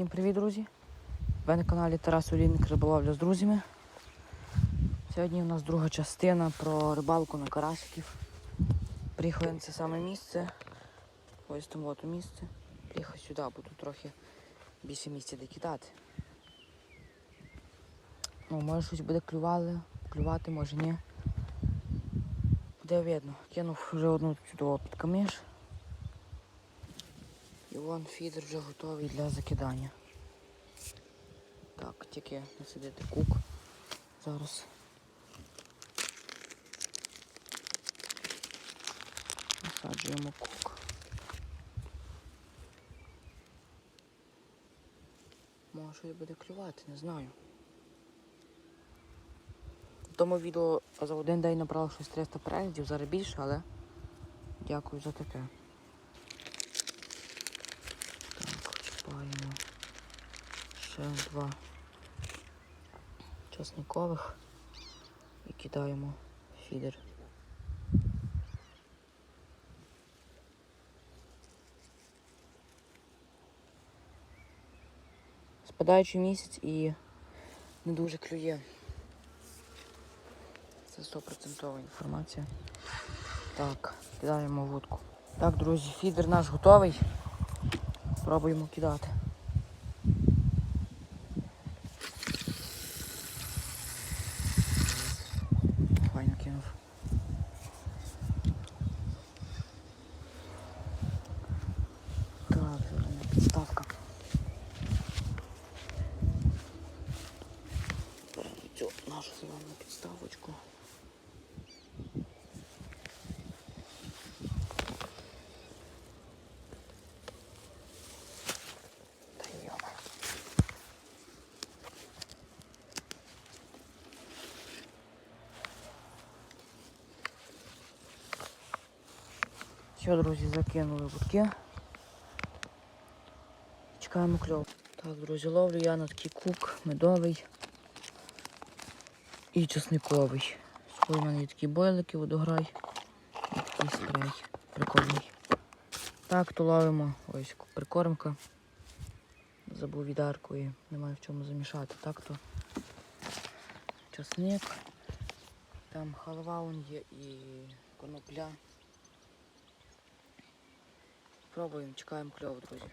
Всім привіт, друзі! Ви на каналі Тарас Олійник Риболовля з друзями. Сьогодні у нас друга частина про рибалку на карасиків. Приїхали на це саме місце. Ось там от місце. Приїхав сюди, бо тут трохи більше місця де кидати. Ну, може щось буде клювали, клювати, може ні. Буде видно. Кинув вже одну чудову під камиш. І вон фідер вже готовий для закидання. Так, тільки насадити кук зараз. Насаджуємо кук. Може щось буде клювати, не знаю. В тому відео за один день набрало щось 300 переглядів, зараз більше, але дякую за таке. Так, чіпаємо ще два часникових і кидаємо фідер. Спадаючий місяць і не дуже клює. Це стопроцентова інформація. Так, кидаємо вудку. Так, друзі, фідер наш готовий. Пробуємо кидати. Цю нашу зелену підставочку. Все, друзі, закинули вудки. Чекаємо кльов. Так, друзі, ловлю я на такий кук медовий і чесниковий. Ось у мене є такі бойлики, водограй і такий спрей. Прикольний. Так, то ловимо. Ось прикормка. Забув відарку і немає в чому замішати. Так то часник. Там халва он є і конопля. Пробуємо, чекаємо кльов, друзі.